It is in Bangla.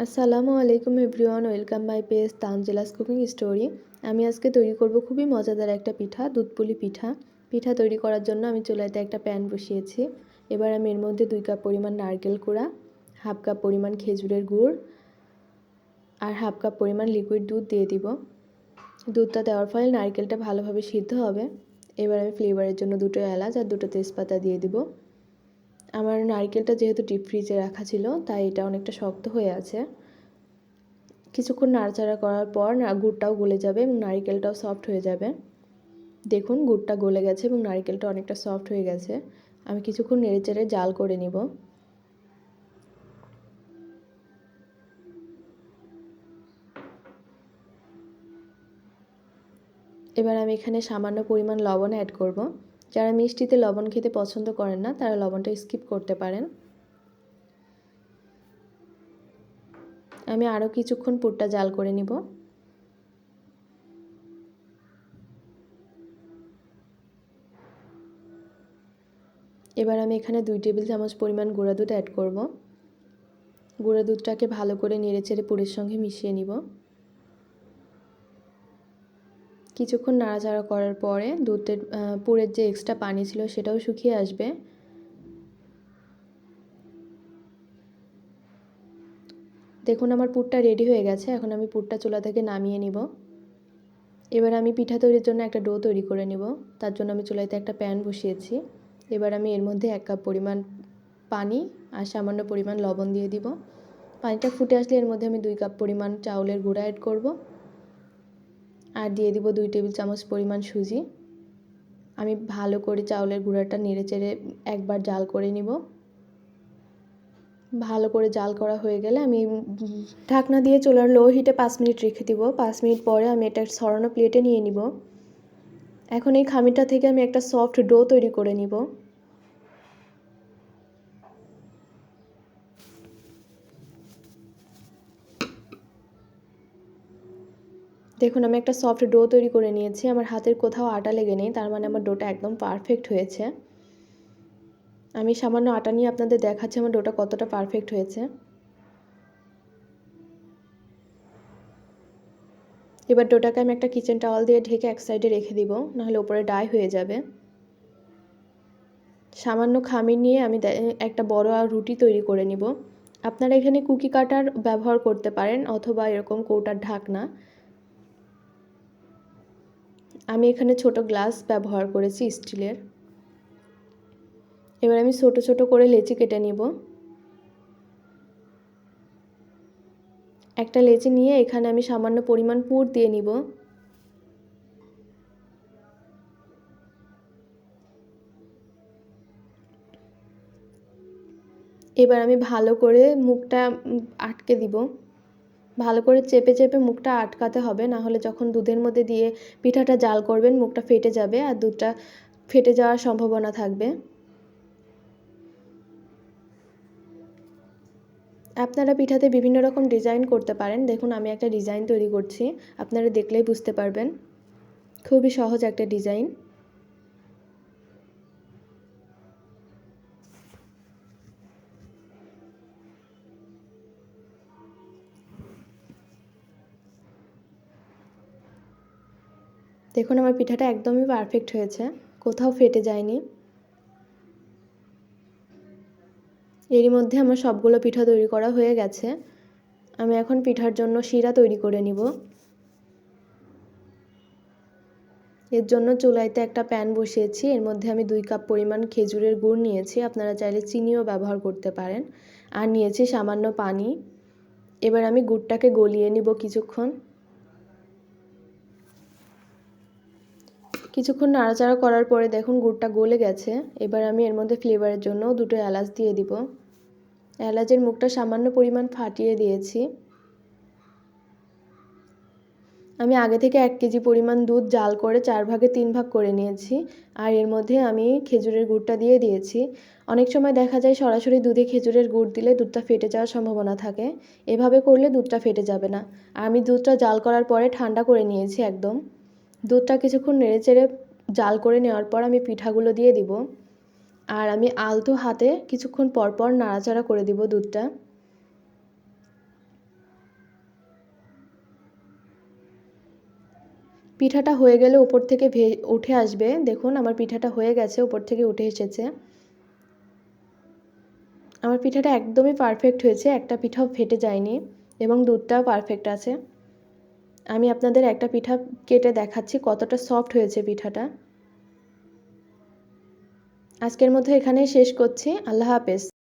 আসসালামু আলাইকুম everyone, welcome my page Tanjela's cooking story. আমি আজকে তৈরি করব খুবই মজাদার একটা পিঠা, দুধপুলি পিঠা। পিঠা তৈরি করার জন্য আমি চুলাইতে একটা প্যান বসিয়েছি। এবার আমি এর মধ্যে দুই কাপ পরিমাণ নারকেল কুড়া, হাফ কাপ পরিমাণ খেজুরের গুড় আর হাফ কাপ পরিমাণ লিকুইড দুধ দিয়ে দিব। দুধটা দেওয়ার ফলে নারকেলটা ভালোভাবে সিদ্ধ হবে। এবার আমি ফ্লেভারের জন্য দুটো এলাচ আর দুটো তেজপাতা দিয়ে দিব। আমার নারকেলটা যেহেতু ডিপ ফ্রিজে রাখা ছিল, তাই এটা অনেকটা শক্ত হয়ে আছে। কিছুক্ষণ নাড়াচাড়া করার পর গুড়টাও গলে যাবে এবং নারিকেলটাও সফট হয়ে যাবে। দেখুন, গুড়টা গলে গেছে এবং নারিকেলটা অনেকটা সফট হয়ে গেছে। আমি কিছুক্ষণ নেড়েচেড়ে জাল করে নিব। এবার আমি এখানে সামান্য পরিমাণ লবণ অ্যাড করব। যারা মিষ্টিতে লবণ খেতে পছন্দ করেন না, তারা লবণটা স্কিপ করতে পারেন। আমি আরও কিছুক্ষণ পুরটা জাল করে নিব। এবার আমি এখানে দুই টেবিল চামচ পরিমাণ গুঁড়া দুধ অ্যাড করব। গুঁড়া দুধটাকে ভালো করে নেড়ে চেড়ে পুরের সঙ্গে মিশিয়ে নিব। কিছুক্ষণ নাড়াচাড়া করার পরে দুধের পুরের যে এক্সট্রা পানি ছিল সেটাও শুকিয়ে আসবে। দেখুন আমার পুরটা রেডি হয়ে গেছে, এখন আমি পুরটা চুলা থেকে নামিয়ে নিব। এবার আমি পিঠা তৈরির জন্য একটা ডো তৈরি করে নিব, তার জন্য আমি চুলাইতে একটা প্যান বসিয়েছি। এবার আমি এর মধ্যে এক কাপ পরিমাণ পানি আর সামান্য পরিমাণ লবণ দিয়ে দিব। পানিটা ফুটে আসলে এর মধ্যে আমি দুই কাপ পরিমাণ চাউলের গুঁড়া অ্যাড করব। আর দিয়ে দিব দুই টেবিল চামচ পরিমাণ সুজি। আমি ভালো করে চাউলের গুঁড়াটা নেড়ে চেড়ে একবার জাল করে নিব। ভালো করে জাল করা হয়ে গেলে আমি ঢাকনা দিয়ে চুলার লো হিটে পাঁচ মিনিট রেখে দিব। পাঁচ মিনিট পরে আমি এটা সরানো প্লেটে নিয়ে নিব। এখন এই খামিটা থেকে আমি একটা সফট ডো তৈরি করে নিব। দেখুন, আমি একটা সফট ডো তৈরি করে নিয়েছি। আমার হাতের কোথাও আটা লেগে নেই, তার মানে আমার ডোটা একদম পারফেক্ট হয়েছে। আমি সামান্য আটা নিয়ে আপনাদের দেখাচ্ছি, আমার ডোটা কতটা পারফেক্ট হয়েছে। এবার ডোটাকে আমি একটা কিচেন টাওয়াল দিয়ে ঢেকে এক সাইডে রেখে দিব, নাহলে ওপরে ডাই হয়ে যাবে। সামান্য খামির নিয়ে আমি একটা বড় আর রুটি তৈরি করে নিব। আপনারা এখানে কুকি কাটার ব্যবহার করতে পারেন, অথবা এরকম কৌটার ঢাকনা। আমি এখানে ছোট গ্লাস ব্যবহার করেছি স্টিলের। এবার আমি ছোট ছোট করে লেচি কেটে নিব। একটা লেচি নিয়ে এখানে আমি সামান্য পরিমাণ পুর দিয়ে নিব। এবার আমি ভালো করে মুখটা আটকে দিব। ভালো করে চেপে চেপে মুখটা আটকাতে হবে, না হলে যখন দুধের মধ্যে দিয়ে পিঠাটা জাল করবেন, মুখটা ফেটে যাবে আর দুধটা ফেটে যাওয়ার সম্ভাবনা থাকবে। আপনারা পিঠাতে বিভিন্ন রকম ডিজাইন করতে পারেন। দেখুন, আমি একটা ডিজাইন তৈরি করছি। আপনারা দেখলেই বুঝতে পারবেন। খুবই সহজ একটা ডিজাইন। দেখুন, আমার পিঠাটা একদমই পারফেক্ট হয়েছে। কোথাও ফেটে যায়নি। এরই মধ্যে আমার সবগুলো পিঠা তৈরি করা হয়ে গেছে। আমি এখন পিঠার জন্য শিরা তৈরি করে নিব। এর জন্য চুলাইতে একটা প্যান বসিয়েছি। এর মধ্যে আমি দুই কাপ পরিমাণ খেজুরের গুড় নিয়েছি। আপনারা চাইলে চিনিও ব্যবহার করতে পারেন। আর নিয়েছি সামান্য পানি। এবার আমি গুড়টাকে গলিয়ে নিব কিছুক্ষণ। কিছুক্ষণ নাড়াচাড়া করার পরে দেখুন গুড়টা গলে গেছে। এবার আমি এর মধ্যে ফ্লেভারের জন্য দুটো এলাচ দিয়ে দিব। এলাচের মুখটা সামান্য পরিমাণ ফাটিয়ে দিয়েছি। আমি আগে থেকে এক কেজি পরিমাণ দুধ জাল করে চার ভাগে তিন ভাগ করে নিয়েছি আর এর মধ্যে আমি খেজুরের গুড়টা দিয়ে দিয়েছি। অনেক সময় দেখা যায় সরাসরি দুধে খেজুরের গুড় দিলে দুধটা ফেটে যাওয়ার সম্ভাবনা থাকে। এভাবে করলে দুধটা ফেটে যাবে না। আমি দুধটা জাল করার পরে ঠান্ডা করে নিয়েছি একদম। দুধটা কিছুক্ষণ নেড়ে চেড়ে জাল করে নেওয়ার পর আমি পিঠাগুলো দিয়ে দিব। আর আমি আলতো হাতে কিছুক্ষণ পরপর নাড়াচাড়া করে দিব দুধটা। পিঠাটা হয়ে গেলে ওপর থেকে ভে উঠে আসবে। দেখুন, আমার পিঠাটা হয়ে গেছে, উপর থেকে উঠে এসেছে। আমার পিঠাটা একদমই পারফেক্ট হয়েছে, একটা পিঠাও ফেটে যায়নি এবং দুধটাও পারফেক্ট আছে। আমি আপনাদের একটা পিঠা কেটে দেখাচ্ছি, কতটা সফট হয়েছে পিঠাটা। আজকের মধ্যে এখানেই শেষ করছি। আল্লাহ হাফেজ।